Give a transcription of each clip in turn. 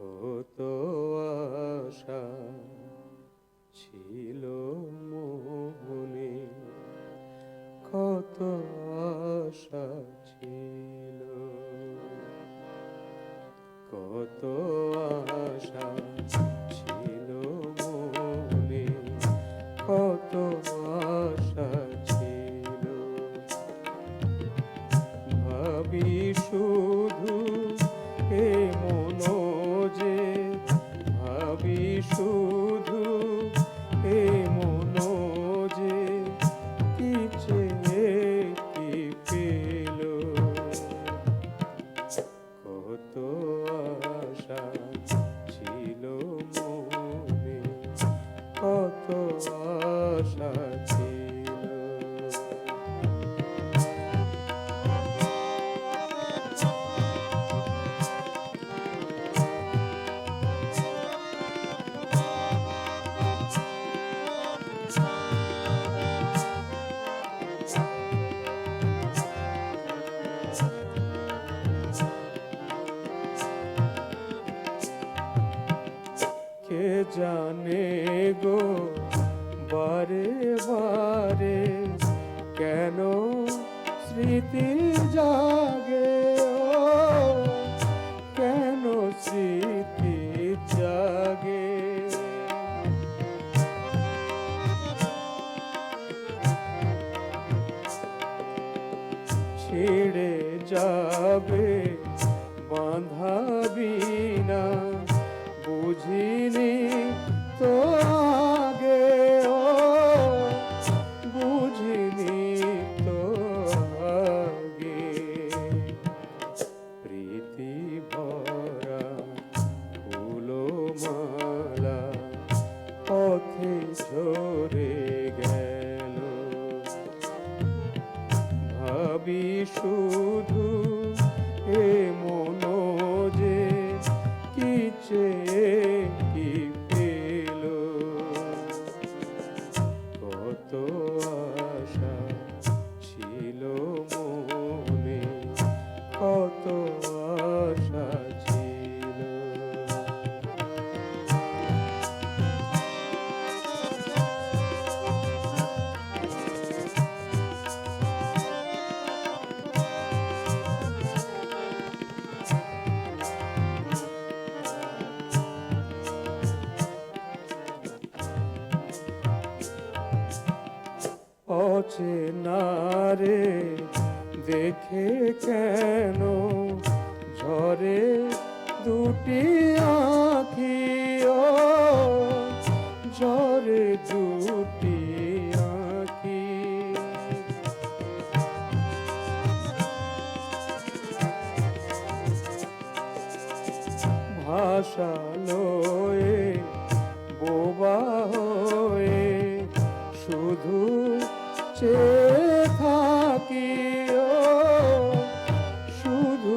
কত আশা ছিল মোহনে কত আশা ছিল কত আশা ছিল। জানে গো? বারে বারে কেন স্মৃতি জাগে? কেন স্মৃতি জাগে? ছেড়ে যাবে বাঁধাবি gente. অচেনারে দেখে কেন ঝরে দুটি আঁখি? ঝরে দুটি আঁখি। ভাষালো এ বোবা চেয়ে শুধু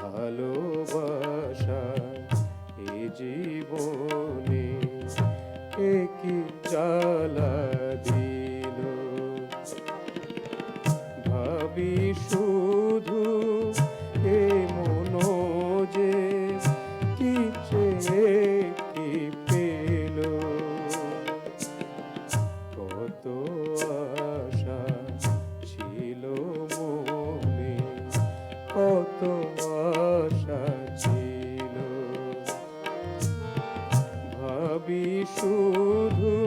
ভালোবাসা জীবনে একই জ্বালা? ভাবি শুধু